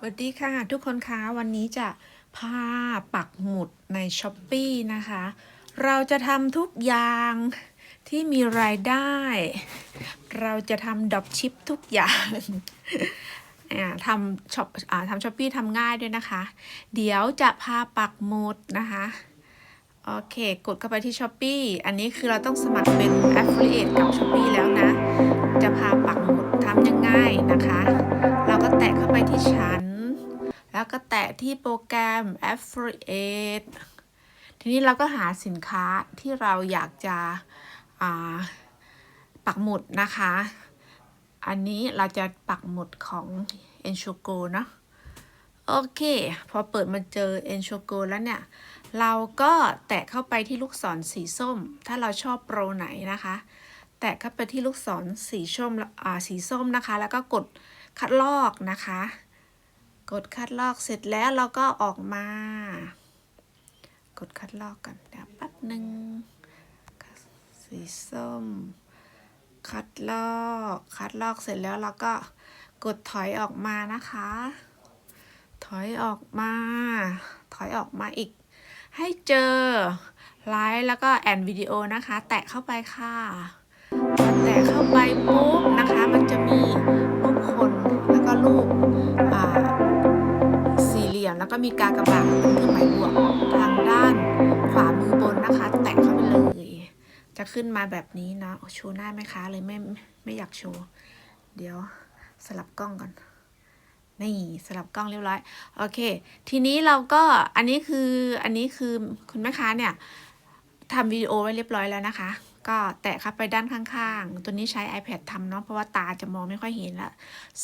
สวัสดีค่ะ ทุกคนคะวันนี้จะพาปักหมุดใน s h อ p e e นะคะ เราจะทำทุกอย่างที่มีรายได้ เราจะทำดอปชิปทุกอย่างอ่าทำช็อปอ่าทำช้อปปี้ทำง่ายด้วยนะคะ เดี๋ยวจะพาปักหมุดนะคะ โอเค กดเข้าไปที่ s h อ p e e อันนี้คือเราต้องสมัครเป็น Affiliate กับ s h อ p e e แล้วนะ จะพาปักหมุดทำยังไงนะคะ แล้วก็แตะที่โปรแกรม Affiliate ทีนี้เราก็หาสินค้าที่เราอยากจะปักหมุดนะคะ อันนี้เราจะปักหมุดของ e n s h o g o เนาะโอเค พอเปิดมาเจอ e n s h o g o แล้วเนี่ย เราก็แตะเข้าไปที่ลูกศรสีส้ม ถ้าเราชอบโปรไหนนะคะ แตะเข้าไปที่ลูกศรสีส้มสีส้มนะคะ แล้วก็กดคัดลอกนะคะ กดคัดลอกเสร็จแล้วเราก็ออกมา กดคัดลอกกันเดี๋ยวแป๊บหนึ่งสีส้ม คัดลอก คัดลอกเสร็จแล้วเราก็กดถอยออกมานะคะ ถอยออกมา ถอยออกมาอีก ให้เจอไลฟ์แล้วก็แอนวิดีโอนะคะ แตะเข้าไปค่ะพอแตะเข้าไปปุ๊บนะคะ มันจะมีรูปคนแล้วก็รูป แล้วก็มีการกระบาดเป็นเครื่องหมายบวกทางด้านขวามือบนนะคะ แตะเข้าไปเลย จะขึ้นมาแบบนี้นะโชว์หน้าไหมคะเลยไม่ไม่อยากโชว์เดี๋ยวสลับกล้องก่อนนี่สลับกล้องเรียบร้อยโอเค ทีนี้เราก็อันนี้คืออันนี้คือคุณแม่ค้าเนี่ยทำวิดีโอไว้เรียบร้อยแล้วนะคะ ก็แตะเข้าไปด้านข้างๆ ตัวนี้ใช้ iPad ทำเนาะเพราะว่าตาจะมองไม่ค่อยเห็นละ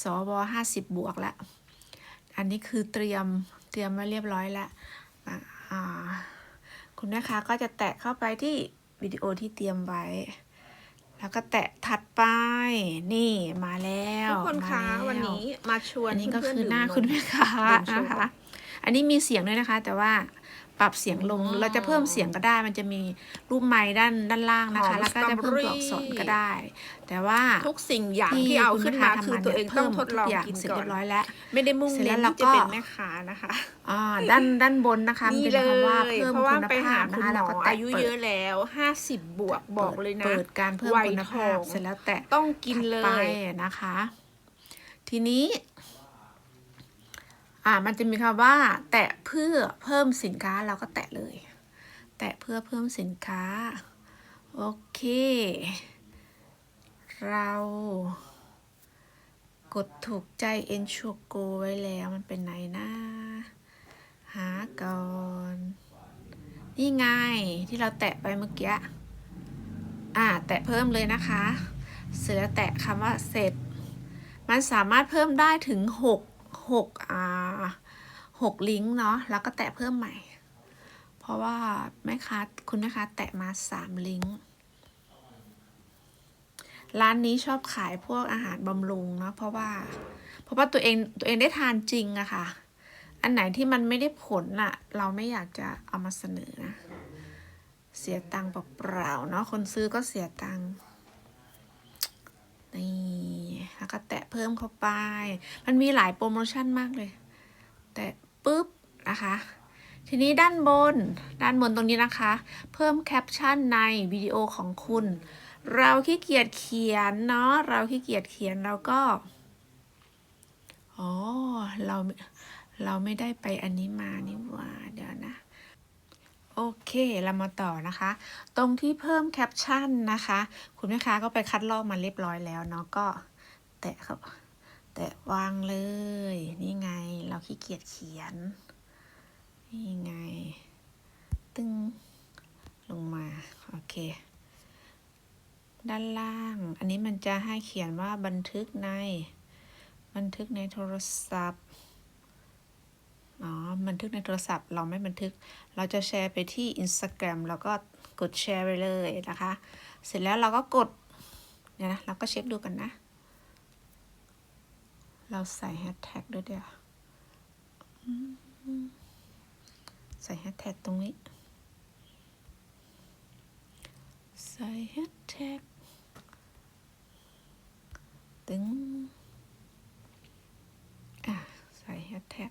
สวห้าสิบบวกละ อันนี้คือเตรียม เตรียมไว้เรียบร้อยแล้วอ่าอ่าคุณแม่ค้าก็จะแตะเข้าไปที่วิดีโอที่เตรียมไว้ แล้วก็แตะถัดไป นี่มาแล้วทุกคนคะมาแล้ววันนี้มาชวนอันนี้ก็เพื่คือๆหน้าดื่มคุณนมแม่ค้าดื่มโชว์นะคะ อันนี้มีเสียงด้วยนะคะ แต่ว่า ปรับเสียงลงอ๋อเราจะเพิ่มเสียงก็ได้ มันจะมีรูปไม้ด้านด้านล่างนะคะหอมแล้วก็จะเพิ่มตัวอักษรก็ได้ แต่ว่าทุกสิ่งอย่างที่ที่เอาคุณขึ้นแม่มาค้าทำคือมาตัวเนี่เอยงต้เพิ่องมทดทุลอกงอย่างกินเสร็จก่อเรีนยบร้อยแล้ว ไม่ได้มุ่งเสร็จเน้แล้วนเราที่จะก็เป็นแม่ค้านะคะอ่าด้านด้านบนนะคะมันนี่เป็นเลคำว่ายเพิ่มเพราะว่าคุณไปภาหาพคุนะณคะหมแล้วอก็แตะอายุเปิเยดอะแล้วห้าสิบบวกบอกเลยนะ เปิดการเพิ่มวัยคุณภาพทองเสร็จแล้วแตะ ต้องกินเลไปย นะคะ ทีนี้ อ่า มันจะมีคำว่า แตะเพื่อเพิ่มสินค้าเราก็แตะเลย แตะเพื่อเพิ่มสินค้า โอเค เรากดถูกใจเอ็นชูโกไว้แล้วมันเป็นไหนนะหาก่อน นี่ไงที่เราแตะไปเมื่อกี้ อ่า แตะเพิ่มเลยนะคะ เสร็จแล้วแตะคำว่าเสร็จ มันสามารถเพิ่มได้ถึงหก หกอ่าหกลิงก์เนาะแล้วก็แตะเพิ่มใหม่ เพราะว่าแม่ค้าคุณแม่ค้าแตะมาสามลิงก์ร้านนี้ชอบขายพวกอาหารบำรุงเนาะเพราะว่า เพราะว่าตัวเองตัวเองได้ทานจริงอะค่ะ อันไหนที่มันไม่ได้ผลอะเราไม่อยากจะเอามาเสนอนะเสียตังค์เปล่าๆเนาะคนซื้อก็เสียตังค์นี่ แล้วก็แตะเพิ่มเข้าไป มันมีหลายโปรโมชั่นมากเลย แตะปุ๊บนะคะ ทีนี้ด้านบน ด้านบนตรงนี้นะคะ เพิ่มแคปชั่นในวิดีโอของคุณ เราขี้เกียจเขียนเนาะ เราขี้เกียจเขียนเราก็ อ๋อ เรา เราไม่ได้ไปอันนี้มานี่ว่า เดี๋ยวนะโอเค เรามาต่อนะคะ ตรงที่เพิ่มแคปชั่นนะคะ คุณแม่ค้าก็ไปคัดลอกมาเรียบร้อยแล้วเนาะก็ แตะครับ แตะวางเลย นี่ไง เราขี้เกียจเขียน นี่ไง ตึงลงมา โอเค ด้านล่าง อันนี้มันจะให้เขียนว่าบันทึกใน บันทึกในโทรศัพท์อ๋อ บันทึกในโทรศัพท์เราไม่บันทึก เราจะแชร์ไปที่ Instagram แล้วก็กดแชร์ไปเลยนะคะ เสร็จแล้วเราก็กด เนี่ยนะ เราก็เช็คดูกันนะ เราใส่แฮชแท็กด้วยเดียวใส่แฮชแท็กตรงนี้ ใส่แฮชแท็กตึงอะใส่แฮชแท็ก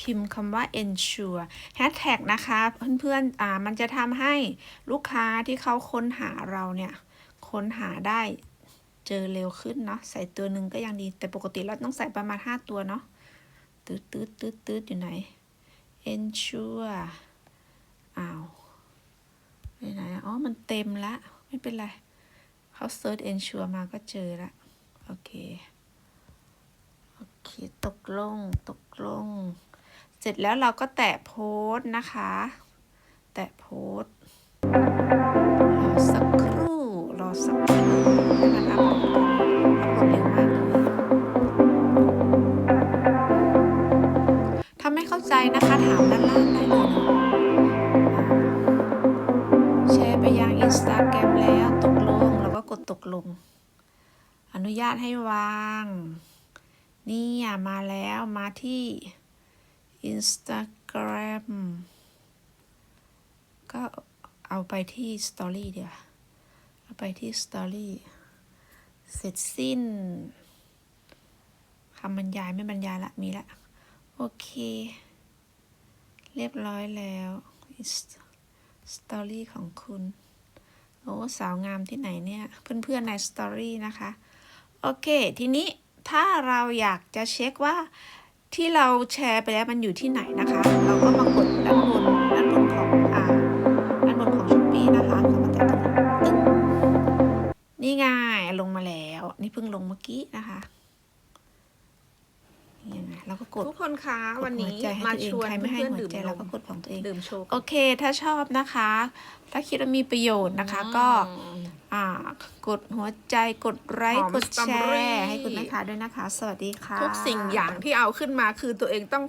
พิมพ์คำว่า ensure แฮชแท็กนะคะ เพื่อนๆอ่ามันจะทำให้ลูกค้าที่เขาค้นหาเราเนี่ย ค้นหาได้ เจอเร็วขึ้นเนาะใส่ตัวหนึ่งก็ยังดีแต่ปกติเราต้องใส่ประมาณ 5 ตัวเนาะตืดตืดตืดตืดอยู่ไหน ensure อ้าวไปไหนอ๋อ มันเต็มละ ไม่เป็นไรเขาเซิร์ช ensure มาก็เจอละโอเค โอเค ตกลง ตกลง เสร็จแล้วเราก็แตะโพสต์นะคะ แตะโพส อนุญาตให้วาง นี่มาแล้วมาที่ Instagram ก็เอาไปที่ Story เดี๋ยวเอาไปที่ Story เสร็จสิ้นคำบรรยายไม่บรรยายละ มีละ โอเค เรียบร้อยแล้ว Story ของคุณ โอ้ สาวงามที่ไหนเนี่ย เพื่อนๆใน Story นะคะ โอเค ทีนี้ถ้าเราอยากจะเช็คว่าที่เราแชร์ไปแล้วมันอยู่ที่ไหนนะคะ เราก็มากดด้านบนด้านบนของอ่าด้านบนของช้อปปี้นะคะก็มาแตะตรงนี้ตึ้งนี่ไงลงมาแล้ว นี่เพิ่งลงเมื่อกี้นะคะนี่ยังไงเราก็กดทุกคนคะกดวันนี้หัใจให้มาตัวเองชวนใครไม่ให้เพื่อนหัๆวดื่มใจนเรามก็กดของตัวเองดื่มโชว์โอเค ถ้าชอบนะคะ ถ้าคิดว่ามีประโยชน์นะคะ ก็อ่า กดหัวใจกดไลหค์อมกดสตรอแชเบอรี่ร์ให้คุณแม่ค้าด้วยนะคะ สวัสดีค่ะ ทุกสิ่งอย่างที่เอาขึ้นมาคือตัวเองต้อง